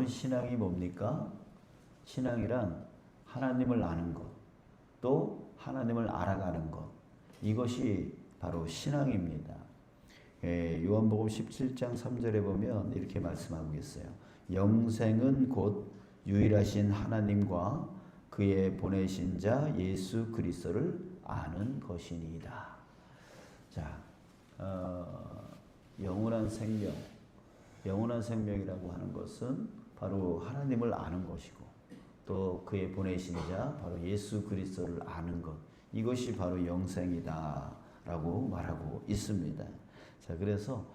여러분 신앙이 뭡니까? 신앙이란 하나님을 아는 것, 또 하나님을 알아가는 것. 이것이 바로 신앙입니다. 예, 요한복음 17장 3절에 보면 이렇게 말씀하고 있어요. 영생은 곧 유일하신 하나님과 그의 보내신 자 예수 그리스도를 아는 것이니이다. 자, 어, 영원한 생명, 영원한 생명이라고 하는 것은 바로 하나님을 아는 것이고 또 그의 보내신 자 바로 예수 그리스도를 아는 것 이것이 바로 영생이다라고 말하고 있습니다. 자, 그래서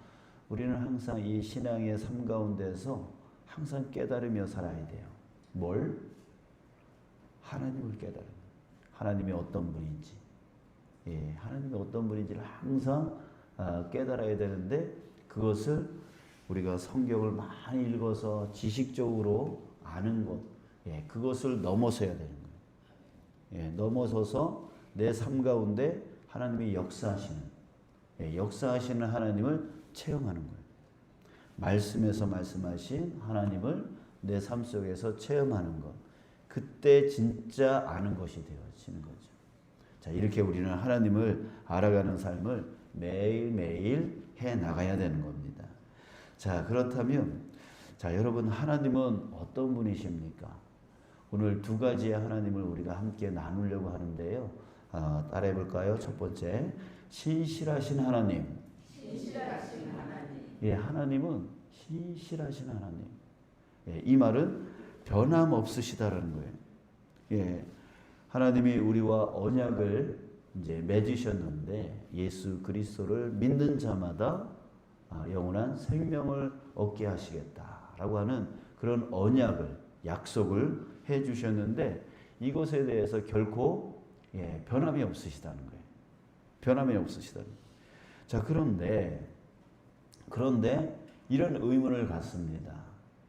우리는 항상 이 신앙의 삶 가운데서 항상 깨달으며 살아야 돼요. 뭘? 하나님을 깨달으 하나님이 어떤 분인지. 예, 하나님이 어떤 분인지를 항상 아, 깨달아야 되는데 그것을 우리가 성경을 많이 읽어서 지식적으로 아는 것, 예, 그것을 넘어서야 되는 거예요. 예, 넘어서서 내 삶 가운데 하나님이 역사하시는, 예, 역사하시는 하나님을 체험하는 거예요. 말씀에서 말씀하신 하나님을 내 삶 속에서 체험하는 것. 그때 진짜 아는 것이 되어지는 거죠. 자, 이렇게 우리는 하나님을 알아가는 삶을 매일매일 해 나가야 되는 겁니다. 자, 그렇다면, 자, 여러분, 하나님은 어떤 분이십니까? 오늘 두 가지의 하나님을 우리가 함께 나누려고 하는데요. 어, 따라해 볼까요? 첫 번째, 신실하신 하나님. 신실하신 하나님. 예, 하나님은 신실하신 하나님. 예, 이 말은 변함없으시다라는 거예요. 예, 하나님이 우리와 언약을 이제 맺으셨는데 예수 그리스도를 믿는 자마다 아, 영원한 생명을 얻게 하시겠다라고 하는 그런 언약을 약속을 해 주셨는데 이것에 대해서 결코 예, 변함이 없으시다는 거예요. 변함이 없으시다는 거예요. 자, 그런데 그런데 이런 의문을 갖습니다.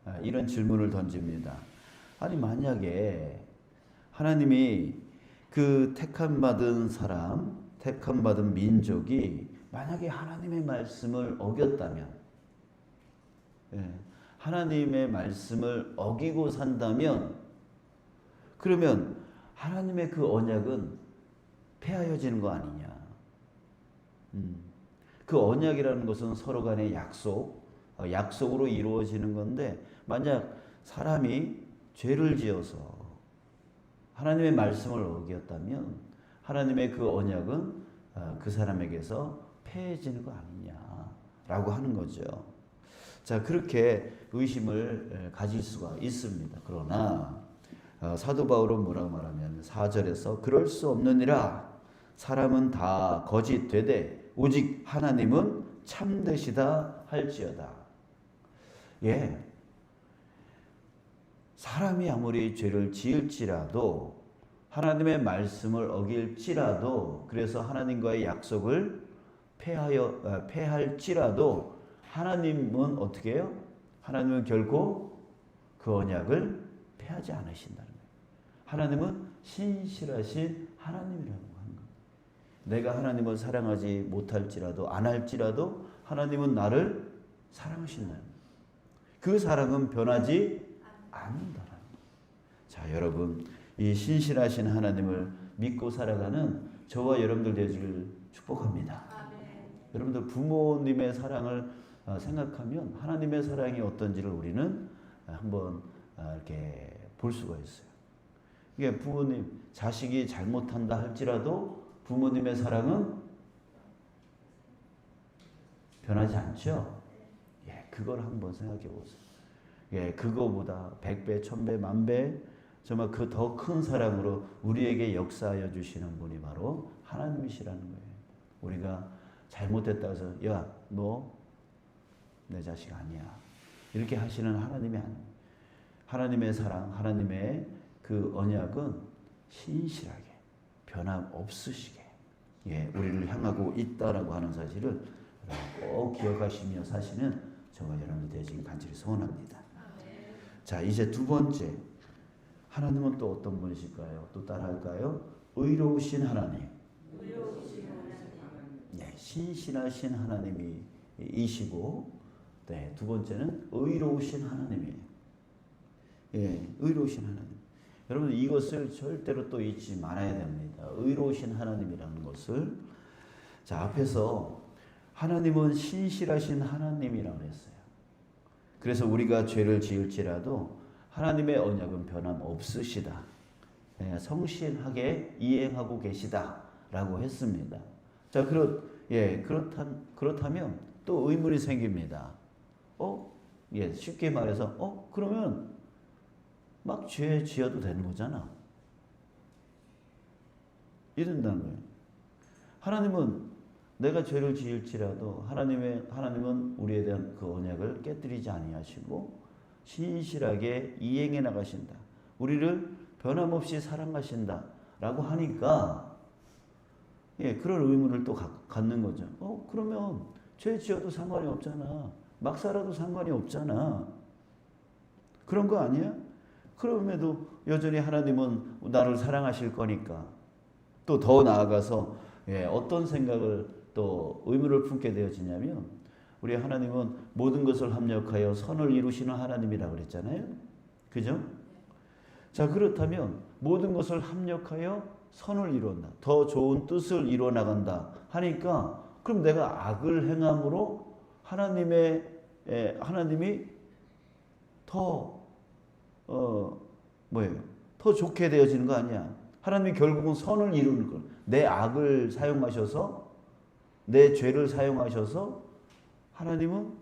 아, 이런 질문을 던집니다. 아니 만약에 하나님이 그 택함 받은 사람, 택함 받은 민족이 만약에 하나님의 말씀을 어겼다면, 예, 하나님의 말씀을 어기고 산다면, 그러면 하나님의 그 언약은 폐하여지는 거 아니냐? 음, 그 언약이라는 것은 서로 간의 약속, 어, 약속으로 이루어지는 건데, 만약 사람이 죄를 지어서 하나님의 말씀을 어겼다면 하나님의 그 언약은 어, 그 사람에게서 폐해지는 거 아니냐라고 하는 거죠. 자, 그렇게 의심을 가질 수가 있습니다. 그러나 어, 사도 바울은 뭐라고 말하면 4절에서 그럴 수 없느니라 사람은 다 거짓 되되 오직 하나님은 참되시다 할지어다. 예. 사람이 아무리 죄를 지을지라도 하나님의 말씀을 어길지라도 그래서 하나님과의 약속을 폐하여 아, 폐할지라도 하나님은 어떻게 해요? 하나님은 결코 그 언약을 폐하지 않으신다는 거예요. 하나님은 신실하신 하나님이라고 하는 거예요. 내가 하나님을 사랑하지 못할지라도 안 할지라도 하나님은 나를 사랑하신다는 거예요. 그 사랑은 변하지 않는다라는 자, 여러분, 이 신실하신 하나님을 믿고 살아가는 저와 여러분들 되기를 축복합니다. 여러분들 부모님의 사랑을 어, 생각하면 하나님의 사랑이 어떤지를 우리는 한번 어, 이렇게 볼 수가 있어요. 이게 부모님, 자식이 잘못한다 할지라도 부모님의 사랑은 변하지 않죠? 예, 그걸 한번 생각해 보세요. 예, 그거보다 백배, 천배, 만배 정말 그 더 큰 사랑으로 우리에게 역사하여 주시는 분이 바로 하나님이시라는 거예요. 우리가 잘못했다 해서 야, 너 내 자식 아니야. 이렇게 하시는 하나님이 아니 하나님의 사랑, 하나님의 그 언약은 신실하게 변함 없으시게 예, 우리를 향하고 있다라고 하는 사실을 꼭 기억하시며 사시는 저와 여러분들 되시길 간절히 소원합니다. 자, 이제 두 번째. 하나님은 또 어떤 분이실까요? 또 따라할까요? 의로우신 하나님. 의로우신 하나님. 네, 신실하신 하나님이시고, 네, 두 번째는 의로우신 하나님이에요. 예, 의로우신 하나님. 여러분 이것을 절대로 또 잊지 말아야 됩니다. 의로우신 하나님이라는 것을 자 앞에서 하나님은 신실하신 하나님이라고 했어요. 그래서 우리가 죄를 지을지라도 하나님의 언약은 변함 없으시다. 예, 성실하게 이행하고 계시다라고 했습니다. 자 그렇 예 그렇다 그렇다면 또 의문이 생깁니다. 어? 예 쉽게 말해서 어 그러면 막 죄 지어도 되는 거잖아. 이런다는 거예요. 하나님은 내가 죄를 지을지라도 하나님의 하나님은 우리에 대한 그 언약을 깨뜨리지 아니하시고 신실하게 이행해 나가신다. 우리를 변함없이 사랑하신다라고 하니까 예, 그런 의문을 또 가- 갖는 거죠. 어, 그러면 죄 지어도 상관이 없잖아. 막 살아도 상관이 없잖아. 그런 거 아니야? 그럼에도 여전히 하나님은 나를 사랑하실 거니까 또 더 나아가서 예, 어떤 생각을 또 의무를 품게 되어지냐면 우리 하나님은 모든 것을 합력하여 선을 이루시는 하나님이라고 그랬잖아요. 그죠? 자, 그렇다면 모든 것을 합력하여 선을 이룬다. 더 좋은 뜻을 이루어 나간다. 하니까 그럼 내가 악을 행함으로 하나님의 에, 하나님이 더 어, 뭐예요? 더 좋게 되어지는 거 아니야. 하나님이 결국은 선을 이루는 거. 내 악을 사용하셔서 내 죄를 사용하셔서 하나님은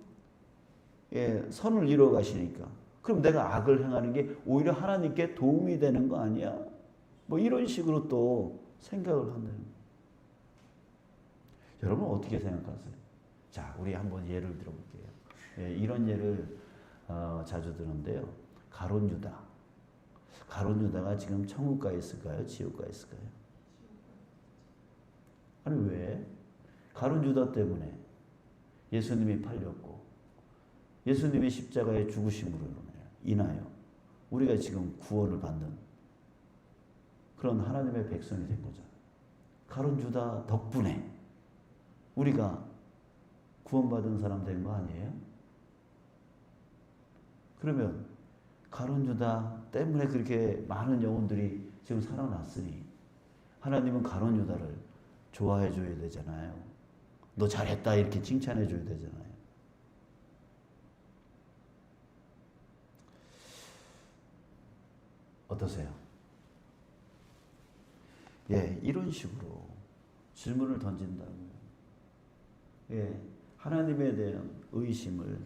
예, 선을 이루어 가시니까. 그럼 내가 악을 행하는 게 오히려 하나님께 도움이 되는 거 아니야? 뭐 이런 식으로 또 생각을 한다는 거예요. 여러분 어떻게 생각하세요? 자, 우리 한번 예를 들어볼게요. 예, 이런 예를 어, 자주 드는데요. 가론 유다. 가론 유다가 지금 천국 가 있을까요? 지옥 가 있을까요? 아니 왜? 가론 유다 때문에 예수님이 팔렸고 예수님이 십자가에 죽으심으로 인하여 우리가 지금 구원을 받는 그런 하나님의 백성이 된 거죠. 가론 유다 덕분에 우리가 구원받은 사람 된 거 아니에요? 그러면 가론 유다 때문에 그렇게 많은 영혼들이 지금 살아났으니 하나님은 가론 유다를 좋아해 줘야 되잖아요. 너 잘했다 이렇게 칭찬해 줘야 되잖아요. 어떠세요? 예, 이런 식으로 질문을 던진다면, 예, 하나님에 대한 의심을,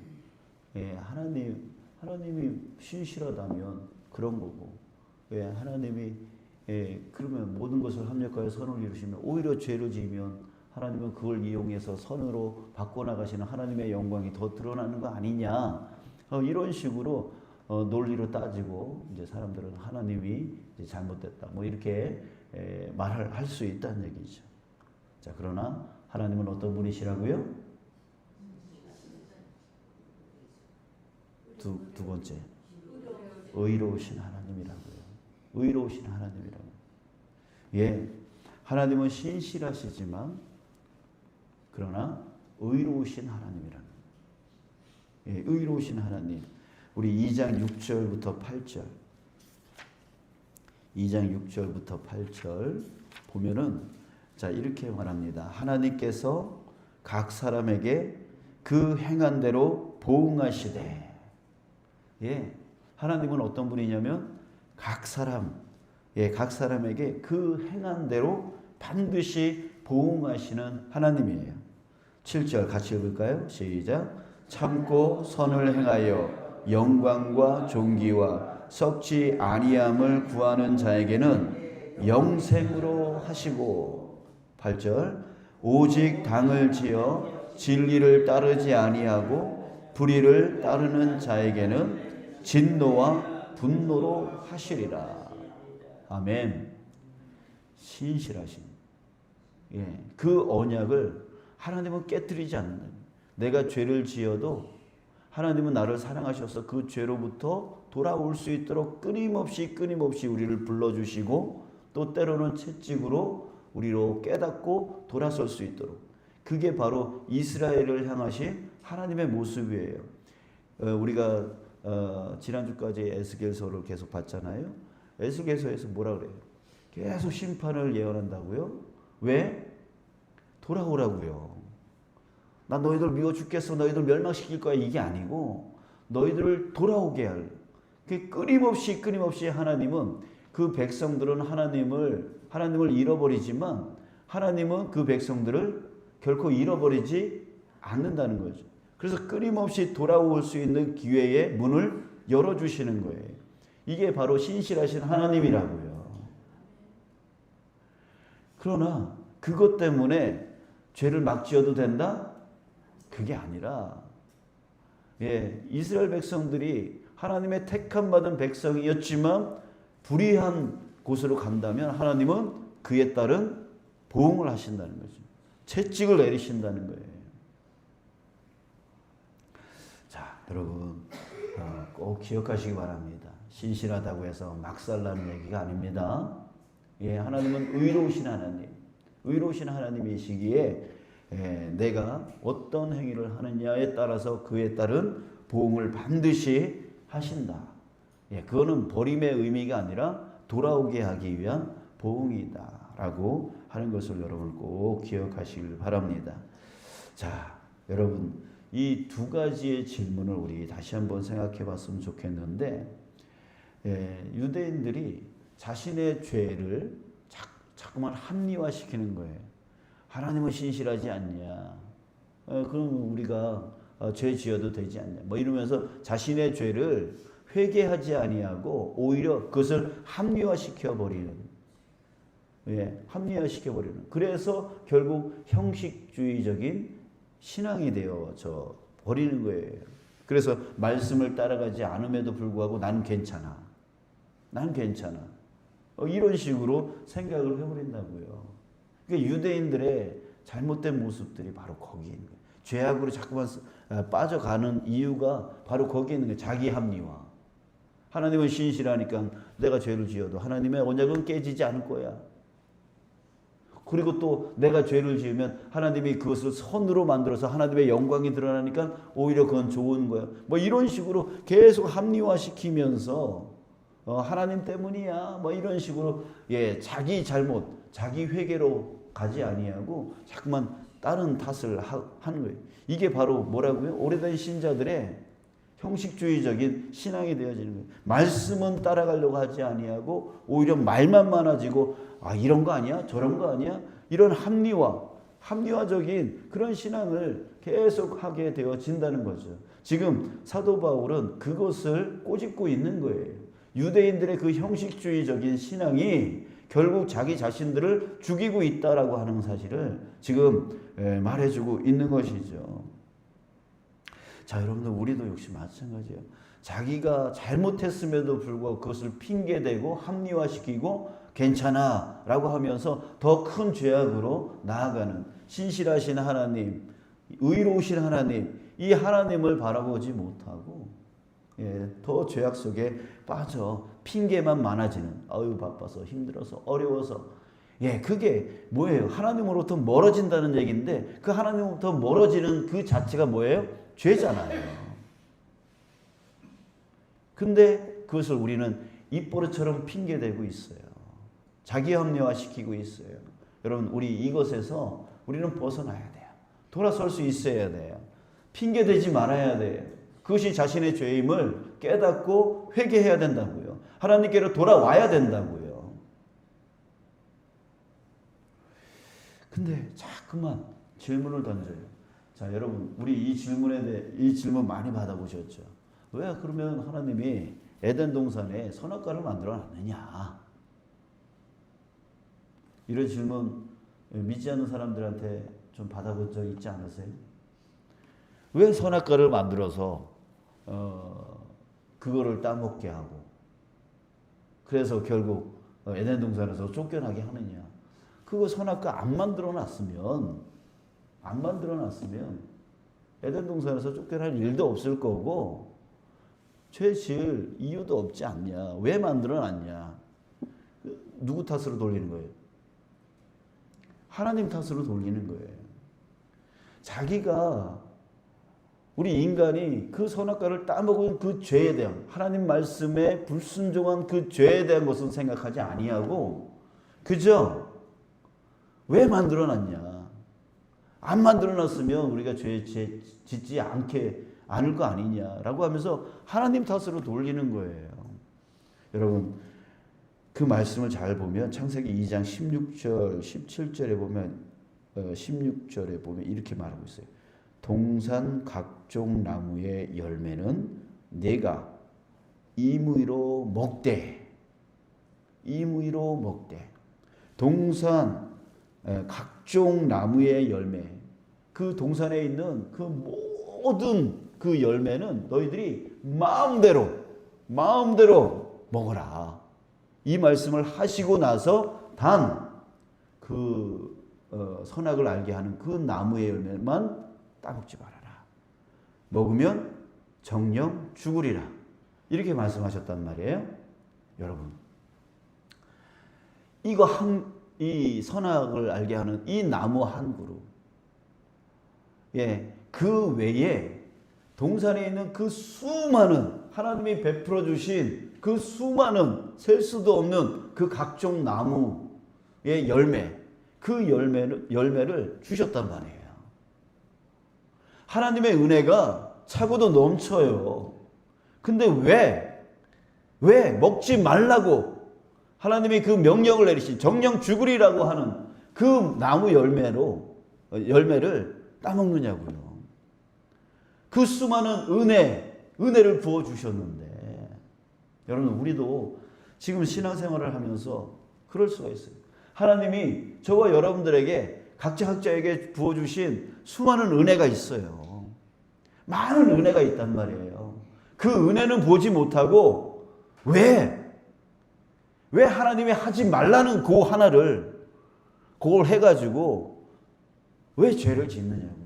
예, 하나님, 하나님이 신실하다면 그런 거고, 예, 하나님이, 예, 그러면 모든 것을 합력하여 선을 이루시면 오히려 죄를 지으면 하나님은 그걸 이용해서 선으로 바꿔나가시는 하나님의 영광이 더 드러나는 거 아니냐. 어, 이런 식으로 어, 논리로 따지고 이제 사람들은 하나님이 이제 잘못됐다. 뭐 이렇게 에, 말을 할 수 있다는 얘기죠. 자, 그러나 하나님은 어떤 분이시라고요? 두, 두 번째. 의로우신 하나님이라고요. 의로우신 하나님이라고. 예. 하나님은 신실하시지만 그러나 의로우신 하나님이라는 예, 의로우신 하나님. 우리 2장 6절부터 8절. 2장 6절부터 8절 보면은 자, 이렇게 말합니다. 하나님께서 각 사람에게 그 행한 대로 보응하시되. 예. 하나님은 어떤 분이냐면 각 사람 예, 각 사람에게 그 행한 대로 반드시 보응하시는 하나님이에요. 7절 같이 읽을까요? 시작. 참고 선을 행하여 영광과 존귀와 썩지 아니함을 구하는 자에게는 영생으로 하시고 8절 오직 당을 지어 진리를 따르지 아니하고 불의를 따르는 자에게는 진노와 분노로 하시리라. 아멘. 신실하신 예, 그 언약을 하나님은 깨뜨리지 않는다. 내가 죄를 지어도 하나님은 나를 사랑하셔서 그 죄로부터 돌아올 수 있도록 끊임없이 끊임없이 우리를 불러주시고 또 때로는 채찍으로 우리로 깨닫고 돌아설 수 있도록 그게 바로 이스라엘을 향하신 하나님의 모습이에요. 어, 우리가 어, 지난주까지 에스겔서를 계속 봤잖아요. 에스겔서에서 뭐라 그래요? 계속 심판을 예언한다고요? 왜? 돌아오라고요. 나 너희들 미워 죽겠어. 너희들 멸망시킬 거야. 이게 아니고 너희들을 돌아오게 할. 그 끊임없이 끊임없이 하나님은 그 백성들은 하나님을 하나님을 잃어버리지만 하나님은 그 백성들을 결코 잃어버리지 않는다는 거죠. 그래서 끊임없이 돌아올 수 있는 기회의 문을 열어 주시는 거예요. 이게 바로 신실하신 하나님이라고요. 그러나 그것 때문에 죄를 막 지어도 된다? 그게 아니라 예, 이스라엘 백성들이 하나님의 택함 받은 백성이었지만 불의한 곳으로 간다면 하나님은 그에 따른 보응을 하신다는 거죠. 채찍을 내리신다는 거예요. 자, 여러분 어, 꼭 기억하시기 바랍니다. 신실하다고 해서 막 살라는 얘기가 아닙니다. 예, 하나님은 의로우신 하나님, 의로우신 하나님이시기에 예, 내가 어떤 행위를 하느냐에 따라서 그에 따른 보응을 반드시 하신다. 예, 그거는 버림의 의미가 아니라 돌아오게 하기 위한 보응이다라고 하는 것을 여러분 꼭 기억하시길 바랍니다. 자, 여러분 이 두 가지의 질문을 우리 다시 한번 생각해 봤으면 좋겠는데 예, 유대인들이 자신의 죄를 자, 자꾸만 합리화시키는 거예요. 하나님은 신실하지 않냐? 어, 그럼 우리가 어, 죄 지어도 되지 않냐? 뭐 이러면서 자신의 죄를 회개하지 아니하고 오히려 그것을 합리화시켜 버리는, 예, 합리화시켜 버리는. 그래서 결국 형식주의적인 신앙이 되어져 버리는 거예요. 그래서 말씀을 따라가지 않음에도 불구하고 나는 괜찮아. 난 괜찮아. 어, 이런 식으로 생각을 해버린다고요. 그러니까 유대인들의 잘못된 모습들이 바로 거기 있는 거예요. 죄악으로 자꾸만 아, 빠져가는 이유가 바로 거기에 있는 거예요. 자기 합리화. 하나님은 신실하니까 내가 죄를 지어도 하나님의 언약은 깨지지 않을 거야. 그리고 또 내가 죄를 지으면 하나님이 그것을 선으로 만들어서 하나님의 영광이 드러나니까 오히려 그건 좋은 거야. 뭐 이런 식으로 계속 합리화시키면서 어, 하나님 때문이야. 뭐 이런 식으로 예 자기 잘못, 자기 회개로 가지 아니하고 자꾸만 다른 탓을 하, 하는 거예요. 이게 바로 뭐라고요? 오래된 신자들의 형식주의적인 신앙이 되어지는 거예요. 말씀은 따라가려고 하지 아니하고 오히려 말만 많아지고 아 이런 거 아니야? 저런 거 아니야? 이런 합리화, 합리화적인 그런 신앙을 계속 하게 되어진다는 거죠. 지금 사도 바울은 그것을 꼬집고 있는 거예요. 유대인들의 그 형식주의적인 신앙이 결국 자기 자신들을 죽이고 있다라고 하는 사실을 지금 예, 말해주고 있는 것이죠. 자, 여러분들 우리도 역시 마찬가지예요. 자기가 잘못했음에도 불구하고 그것을 핑계대고 합리화시키고 괜찮아 라고 하면서 더 큰 죄악으로 나아가는 신실하신 하나님, 의로우신 하나님, 이 하나님을 바라보지 못하고 예, 더 죄악 속에 빠져 핑계만 많아지는 아유 바빠서 힘들어서 어려워서 예 그게 뭐예요? 하나님으로부터 멀어진다는 얘기인데 그 하나님으로부터 멀어지는 그 자체가 뭐예요? 죄잖아요. 근데 그것을 우리는 입버릇처럼 핑계대고 있어요. 자기 합리화시키고 있어요. 여러분 우리 이것에서 우리는 벗어나야 돼요. 돌아설 수 있어야 돼요. 핑계대지 말아야 돼요. 그것이 자신의 죄임을 깨닫고 회개해야 된다고요. 하나님께로 돌아와야 된다고요. 근데 자꾸만 질문을 던져요. 자, 여러분, 우리 이 질문에 대해 이 질문 많이 받아보셨죠? 왜 그러면 하나님이 에덴 동산에 선악과를 만들어 놨느냐? 이런 질문 믿지 않는 사람들한테 좀 받아본 적 있지 않으세요? 왜 선악과를 만들어서 어, 그거를 따먹게 하고 그래서 결국 어, 에덴 동산에서 쫓겨나게 하느냐? 그거 선악과 안 만들어 놨으면 안 만들어 놨으면 에덴 동산에서 쫓겨날 일도 없을 거고 죄 지을 이유도 없지 않냐? 왜 만들어 놨냐? 누구 탓으로 돌리는 거예요? 하나님 탓으로 돌리는 거예요. 자기가 우리 인간이 그 선악과를 따먹은 그 죄에 대한 하나님 말씀에 불순종한 그 죄에 대한 것은 생각하지 아니하고 그저 왜 만들어놨냐? 안 만들어놨으면 우리가 죄, 죄 짓지 않게 않을 거 아니냐라고 하면서 하나님 탓으로 돌리는 거예요. 여러분 그 말씀을 잘 보면 창세기 2장 16절 17절에 보면 어, 16절에 보면 이렇게 말하고 있어요. 동산 각종 나무의 열매는 내가 이무이로 먹되 이무이로 먹되 동산 에, 각종 나무의 열매 그 동산에 있는 그 모든 그 열매는 너희들이 마음대로 마음대로 먹어라 이 말씀을 하시고 나서 단그 어, 선악을 알게 하는 그 나무의 열매만 따먹지 말아라. 먹으면 정령 죽으리라. 이렇게 말씀하셨단 말이에요. 여러분. 이거 한, 이 선악을 알게 하는 이 나무 한 그루. 예, 그 외에 동산에 있는 그 수많은 하나님이 베풀어 주신 그 수많은 셀 수도 없는 그 각종 나무의 열매, 그 열매를, 열매를 주셨단 말이에요. 하나님의 은혜가 차고도 넘쳐요. 근데 왜, 왜 먹지 말라고 하나님이 그 명령을 내리신 정령 죽으리라고 하는 그 나무 열매로, 열매를 따먹느냐고요. 그 수많은 은혜, 은혜를 부어 주셨는데, 여러분, 우리도 지금 신앙생활을 하면서 그럴 수가 있어요. 하나님이 저와 여러분들에게 각자 각자에게 부어 주신 수많은 은혜가 있어요. 많은 은혜가 있단 말이에요. 그 은혜는 보지 못하고 왜? 왜 하나님이 하지 말라는 그 하나를 그걸 해가지고 왜 죄를 짓느냐고요.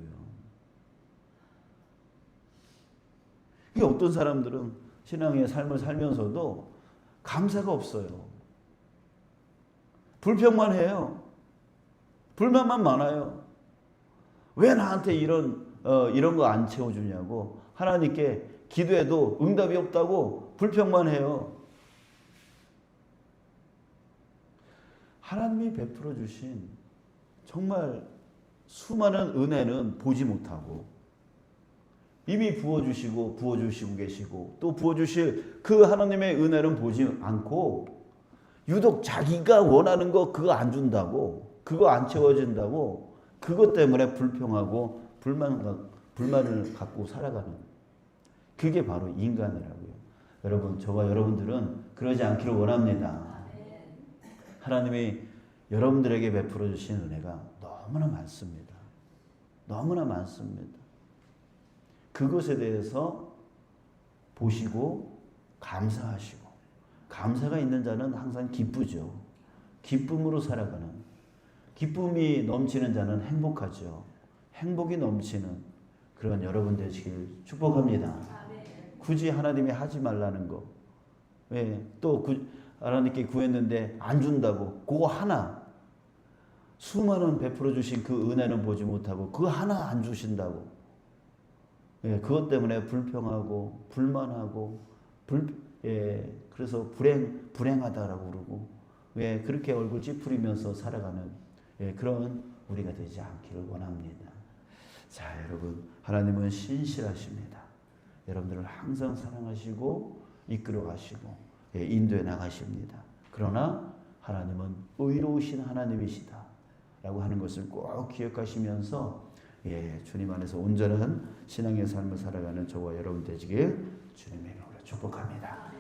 이게 어떤 사람들은 신앙의 삶을 살면서도 감사가 없어요. 불평만 해요. 불만만 많아요. 왜 나한테 이런 어, 이런 거 안 채워주냐고 하나님께 기도해도 응답이 없다고 불평만 해요. 하나님이 베풀어 주신 정말 수많은 은혜는 보지 못하고 이미 부어주시고 부어주시고 계시고 또 부어주실 그 하나님의 은혜는 보지 않고 유독 자기가 원하는 거 그거 안 준다고 그거 안 채워진다고 그것 때문에 불평하고 불만 불만을 갖고 살아가는 그게 바로 인간이라고요. 여러분 저와 여러분들은 그러지 않기를 원합니다. 하나님이 여러분들에게 베풀어 주신 은혜가 너무나 많습니다. 너무나 많습니다. 그것에 대해서 보시고 감사하시고 감사가 있는 자는 항상 기쁘죠. 기쁨으로 살아가는 기쁨이 넘치는 자는 행복하죠. 행복이 넘치는 그런 여러분 되시길 축복합니다. 굳이 하나님이 하지 말라는 거. 왜? 또 구, 하나님께 구했는데 안 준다고 그거 하나 수많은 베풀어 주신 그 은혜는 보지 못하고 그 하나 안 주신다고 예, 그것 때문에 불평하고 불만하고 불, 예, 그래서 불행 불행하다라고 그러고 예, 그렇게 얼굴 찌푸리면서 살아가는 예, 그런 우리가 되지 않기를 원합니다. 자, 여러분 하나님은 신실하십니다. 여러분들을 항상 사랑하시고 이끌어 가시고 예, 인도해 나가십니다. 그러나 하나님은 의로우신 하나님이시다. 라고 하는 것을 꼭 기억하시면서 예, 주님 안에서 온전한 신앙의 삶을 살아가는 저와 여러분 되시길 주님의 이름으로 축복합니다.